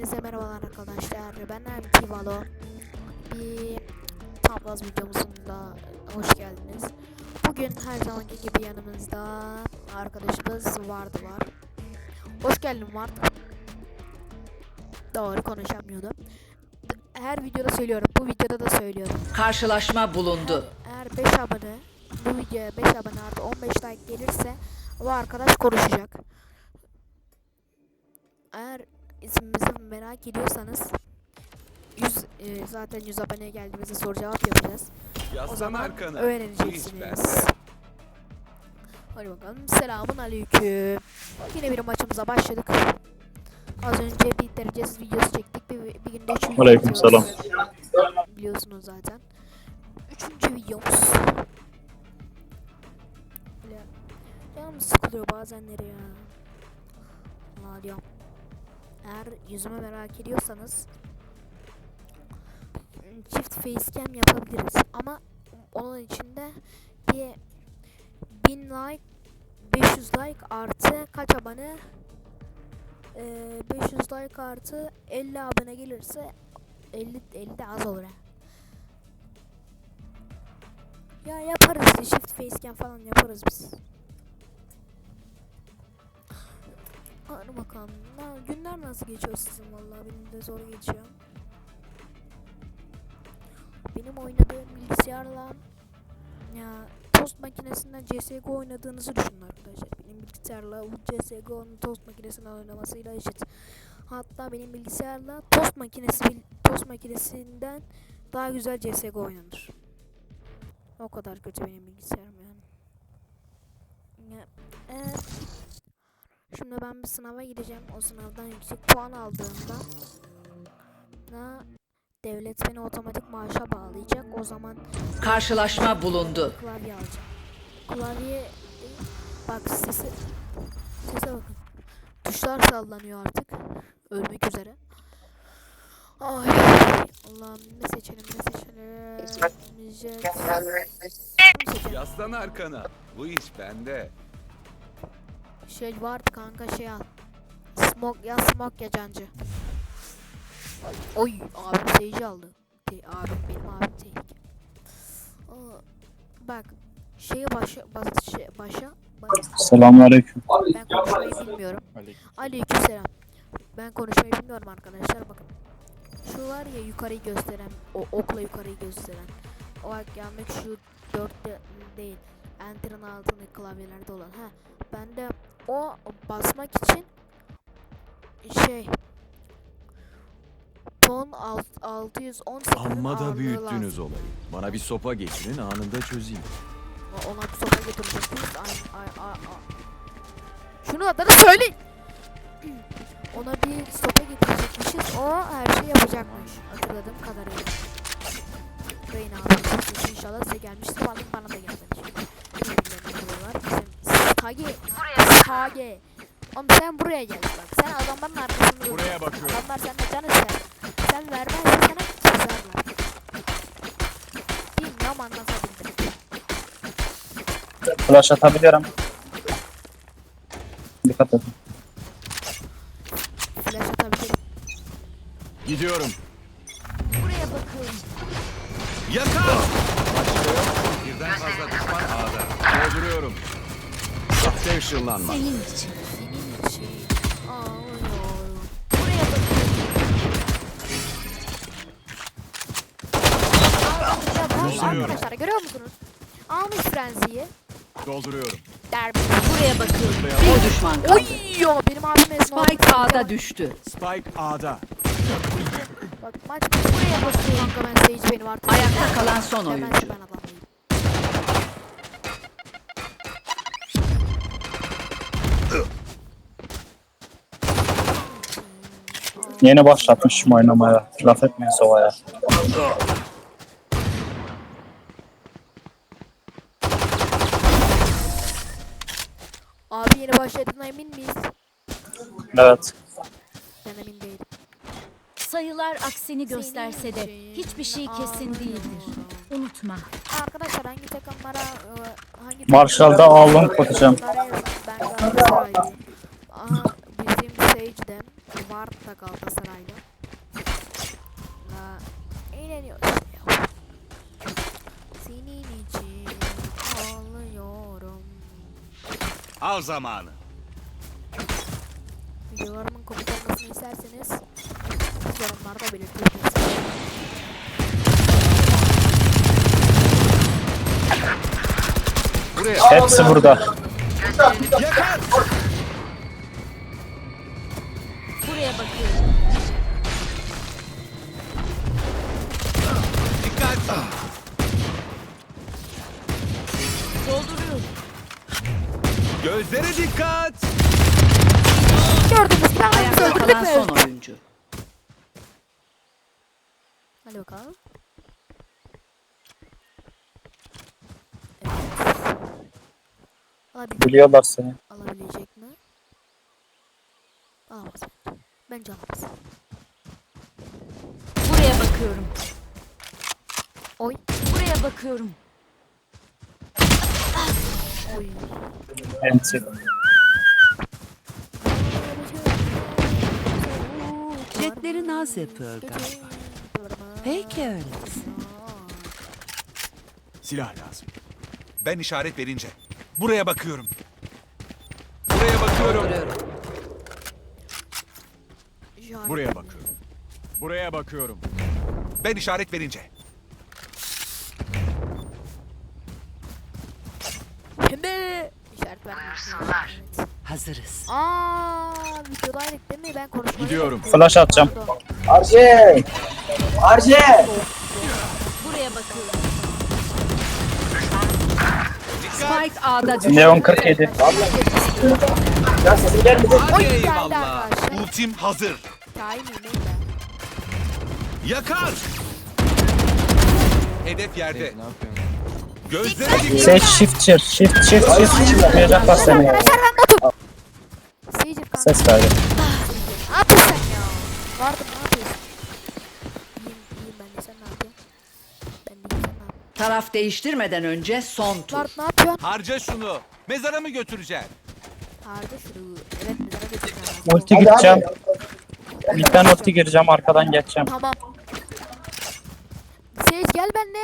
Hepinize merhabalar arkadaşlar. Ben Erti Valo. Bir Tablas videomuzda hoş geldiniz. Bugün her zamanki gibi yanımızda arkadaşımız vardı var. Hoş geldin Mart. Doğru konuşamıyordum. Her videoda söylüyorum. Bu videoda da söylüyorum. Karşılaşma bulundu. Eğer 5 abone bu videoya 5 abone artı 15 like gelirse bu arkadaş konuşacak. Eğer ismimizi merak ediyorsanız 100 e, zaten 100 aboneye geldiğimizde soru cevap yapacağız. O Yaslan zaman arkana. Öğreneceksiniz. Hadi bakalım. Selamun aleyküm. Yine bir maçımıza başladık. Az önce bir derecesiz videosu çektik. Bir, bir günde 3 video Aleyküm selam. Biliyorsunuz zaten. Üçüncü videomuz. Böyle canım sıkılıyor bazenleri ya. Allah diyorum. Eğer yüzümü merak ediyorsanız çift facecam yapabiliriz ama onun içinde bir 1000 like 500 like artı kaç abone Ee, 500 like artı 50 abone gelirse 50 50 de az olur ha. Ya yaparız shift facecam falan yaparız biz. Hadi bakalım. Na, günler nasıl geçiyor sizin vallahi benim de zor geçiyor. Benim oynadığım bilgisayarla ya tost makinesinden CSGO oynadığınızı düşünün arkadaşlar. Benim bilgisayarla CSGO'nun tost makinesinden oynamasıyla eşit. Hatta benim bilgisayarla tost makinesi tost makinesinden daha güzel CSGO oynanır. O kadar kötü benim bilgisayarım yani. Ya, eğer Şimdi ben bir sınava gireceğim. O sınavdan yüksek puan aldığımda na devlet beni otomatik maaşa bağlayacak. O zaman Karşılaşma bulundu. klavye alacağım. Klavye bak sesi sese bakın. Tuşlar sallanıyor artık. Ölmek üzere. Ay Allah'ım ne seçelim ne seçelim. Yaslan arkana. Bu iş bende. Şey vardı kanka şey al. Smoke ya smoke ya cancı. Oy abim seyirci aldı. Te, abim benim abim tehlike. Aa, Bak şeye başa bas, şey, başa Selamünaleyküm. ben konuşmayı bilmiyorum. Aleykümselam. Ben konuşmayı bilmiyorum arkadaşlar bakın. Şu var ya yukarıyı gösteren, o okla yukarıyı gösteren. O bak gelmek şu dörtte değil. Enter'ın altındaki klavyelerde olan. Ha, ben de o basmak için şey ton alt, 618 Amma da büyüttünüz olayı. Bana bir sopa getirin anında çözeyim. Ona bir sopa getireceksiniz. Ay, ay, ay, ay. Şunu adını söyleyin. Ona bir sopa getirecekmişiz. O her şeyi yapacakmış. Hatırladığım kadarıyla. Reyna abi inşallah size gelmiştir. Bana, bana da gelmemiş. Birbirlerine vuruyorlar. Sage. Oğlum sen buraya gel bak. Sen adamların arkasında dur. Buraya bakıyorum. Adamlar senden can ister. Sen vermezsen sana kızarlar. Bilmiyorum anlatabildim. Flash atabiliyorum. Dikkat edin. Flash atabilirim. Gidiyorum. Işınlanma. Senin için. Aa, oy, oy. Buraya bakın. Arkadaşlar görüyor musunuz? Almış frenziyi. Dolduruyorum. Derbi. Buraya bakın. Bir düşman kaldı. Oy benim abim esna. Spike A'da düştü. Spike A'da. Bak maç buraya bakıyor. Kanka ben seyirci benim artık. Ayakta kalan son Hemen oyuncu. ben Yeni başlatmışım oynamaya. Laf etmeyin sovaya. Abi yeni başladığına emin miyiz? Evet. Ben emin değilim. Sayılar aksini gösterse de hiçbir şey kesin değildir. Unutma. Arkadaşlar hangi takımlara e, hangi Marshall'da. Ben Galatasaraylıyım. Aha Sage de Var da Galatasaray'la. Na, eğleniyoruz ya. Senin için ağlıyorum. Al zamanı. Videolarımın komik olmasını isterseniz yorumlarda belirtebilirsiniz. Buraya. Hepsi burada. Yakar. Buraya bakıyorum. Dikkat. Dolduruyorum. Gözlere dikkat. Gördünüz mü? Ayakta Öldürdük kalan mü? son oyuncu. Hadi bakalım. Evet. Alabil Biliyorlar seni. alabilecek mi? Alamaz bence. Bence alamaz. Buraya bakıyorum. Oy. Buraya bakıyorum. Oy. Enti. Jetleri naz yapıyor galiba. Peki öyle. Silah lazım. Ben işaret verince. Buraya bakıyorum. Buraya bakıyorum. Dolduruyorum. Buraya bakıyorum. Buraya bakıyorum. Ben işaret verince. Pembe. İşaret vermiyor. Evet. Hazırız. Aa, videodaydık değil mi? Ben konuşmayı Gidiyorum. Flash atacağım. Arje! Arje! Buraya bakıyorum. Spike A'da düştü. Neon 47. Ya sesin gelmedi. Hadi eyvallah. Ultim hazır. Kain ben? Yakar. Hedef yerde. Gözlere dikkat. Seç shift çir. Shift shift shift. Seni. botum. Seyirci kanka. Ses kaydı. Ne yapıyorsun sen ya? Vardım ne yapıyorsun? İyiyim iyiyim ben de sen ne yapıyorsun? Ben de iyiyim sen ne yapıyorsun? Taraf değiştirmeden önce son tur. Vard ne yapıyorsun? Harca şunu. Mezara mı götüreceksin? Harbi şunu. Evet mezara götüreceğim. Ulti gideceğim. Midden ulti gireceğim arkadan geçeceğim. Tamam. Seyirci gel benimle.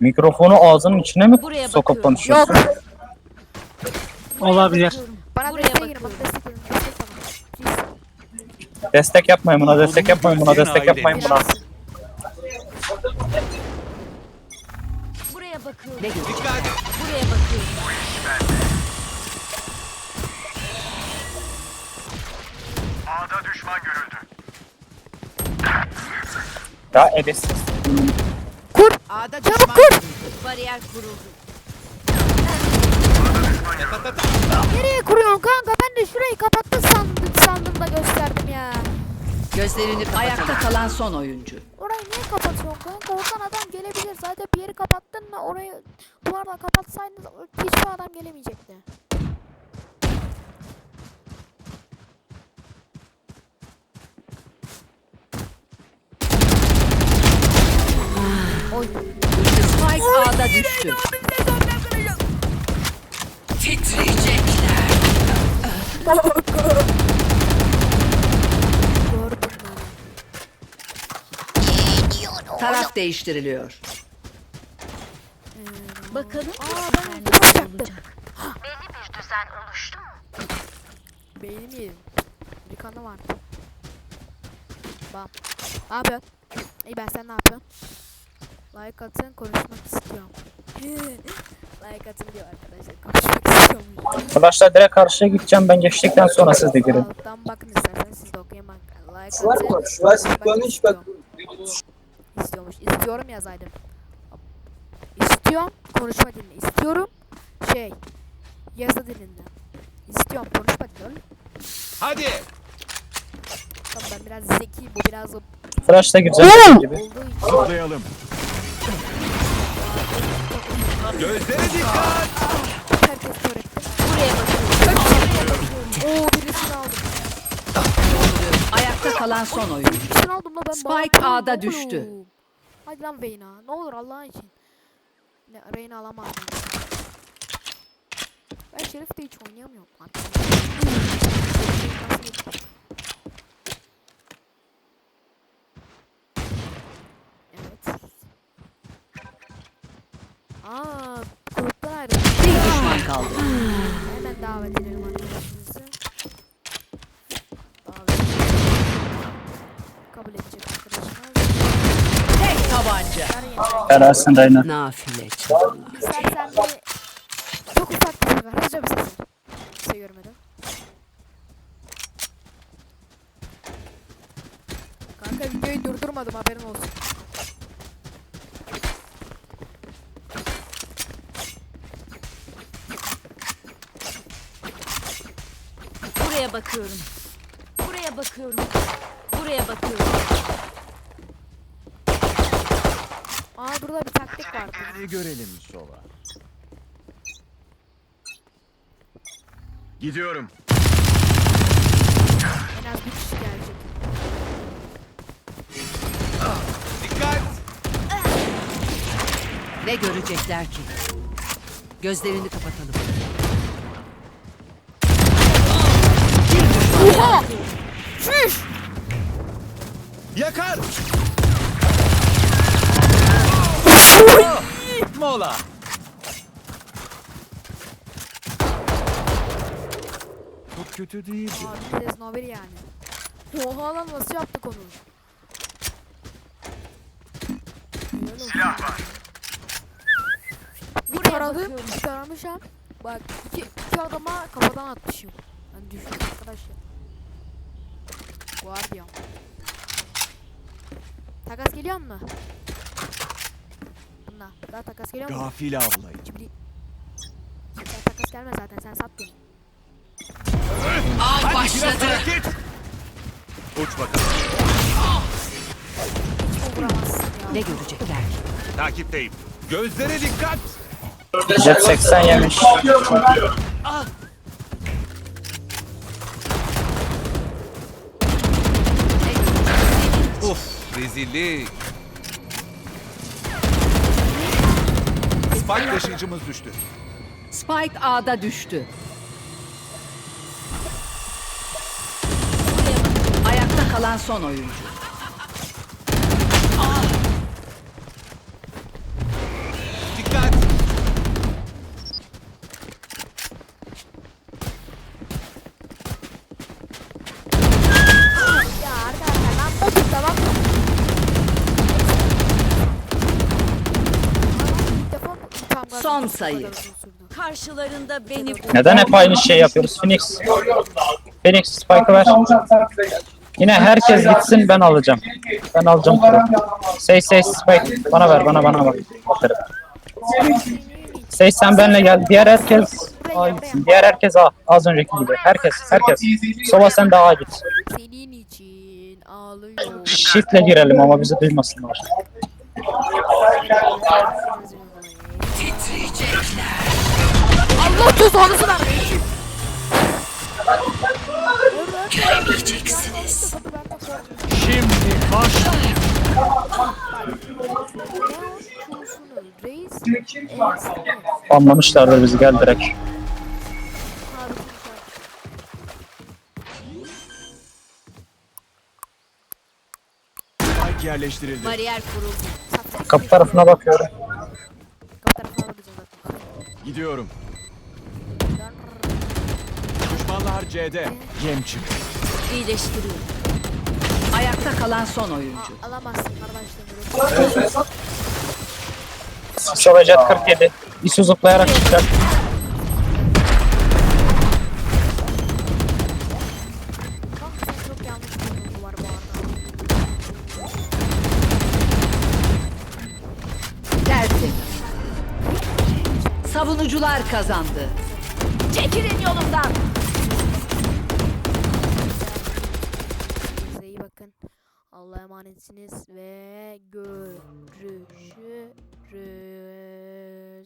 Mikrofonu ağzının içine mi Buraya sokup bakıyorum. konuşuyorsun? Yok. Olabilir. Bana Buraya desteğe girin. Bakıyorum. destek. Please. Destek yapmayın buna, destek yapmayın buna, destek yapmayın buna. Ya edesiz. Kur. A'da Çabuk kur. Bariyer kuruldu. Nereye kuruyorsun kanka? Ben de şurayı kapattın sandım, sandım da gösterdim ya. Gözlerini ayakta kalan son oyuncu. Orayı niye kapatıyorsun kanka? Oradan adam gelebilir. Zaten bir yeri kapattın mı orayı duvarla kapatsaydın hiçbir adam gelemeyecekti. Oy. Spike A'da düştü. Titriyecekler. Taraf değiştiriliyor. Bakalım. Aa ben Her ulti nasıl basacaktım. olacak? Beynim yedim. Bir kanı vardı. Bam. Ne yapıyorsun? İyi ben sen ne yapıyorsun? Like atın konuşmak istiyorum. like atın diyor arkadaşlar konuşmak istiyorum. Flash'la direkt karşıya gideceğim ben geçtikten sonra siz de girin. Alttan bakın isterseniz siz de okuyun bak. Like atın. mı? Şu var konuşmak konuş bak. istiyorum. İstiyormuş. İstiyorum yazaydım. İstiyorum konuşma dilini. İstiyorum şey yazı dilinde. İstiyorum konuşma dilini. Hadi. Tamam ben biraz zeki bu biraz o Flash'la gireceğim olduğu için Zıplayalım. Gözlere dikkat. herkes kör etti. Buraya bakıyorum. Oo birisini aldım. Ayakta kalan son oyuncu. Birisini aldım la ben Spike bağırıyorum A'da düştü. Hadi lan Veyna. Ne olur Allah'ın için. Ne Reyna alamam. Ben Şerif'te hiç oynayamıyorum. Artık. Aa, gruplar ayrıldı. Bir düşman kaldı. Hemen davet edelim arkadaşımızı. Davet Kabul edecek arkadaşlar. Tek tabanca. Yarasın Reyna. Nafile çalma. İstersen bir... Çok ufak bir şey var. Hızlıca bir sesi. Bir şey görmedim. Kanka videoyu durdurmadım haberin olsun. Bakıyorum. Buraya bakıyorum. Buraya bakıyorum. Aa burada bir taktik vardı. Hadi görelim Sova. Gidiyorum. En az bir kişi gelecek. Dikkat. Ne görecekler ki? Gözlerini kapatalım. Yakar. Mola. Çok kötü değildi. Abi snowber yani. Oha lan nasıl yaptık onu? Silah var. Bir taradım, bir taramışım. Bak iki, iki adama kafadan atmışım. Ben düştüm arkadaşlar. Guardian. Takas geliyor mu? Bunda. Daha takas geliyor mu? Gafil avlayın. Cibri. Sen takas gelmez zaten sen sat beni. Av Biraz başladı. hareket. Uç bakalım. Hiç vuramazsın ya. Ne görecekler ki? Takipteyim. Gözlere dikkat. Jet 80 yemiş. Uf rezillik. Spike taşıyıcımız düştü. Spike A'da düştü. Ayakta kalan son oyuncu. Son sayı. Karşılarında beni Neden hep aynı şey yapıyoruz Phoenix? Phoenix Spike'ı ver. Yine herkes gitsin ben alacağım. Ben alacağım turu. Say say Spike. Bana ver bana bana bak. Aferin. Say sen benle gel. Diğer herkes A gitsin. Diğer herkes A. Az önceki gibi. Herkes herkes. Sova sen de A git. Senin için ağlıyorum. Shift'le girelim ama bizi duymasınlar. Allah cezanızı vermeyin. Göremeyeceksiniz. Şimdi baş. Reis. Anlamışlardır bizi gel direkt. Spike yerleştirildi. bariyer kuruldu. Kapı tarafına bakıyorum. Kapı tarafına bakacağız zaten. Gidiyorum. Düşmanlar C'de. Yem çıktı. İyileştiriyorum. Ayakta kalan son oyuncu. Aa, Alamazsın kardeşlerim. Sova Jet 47. İsu zıplayarak çıkacak. Savunucular kazandı. Çekilin yolumdan. Kendinize iyi bakın. Emanetsiniz ve görüşürüz.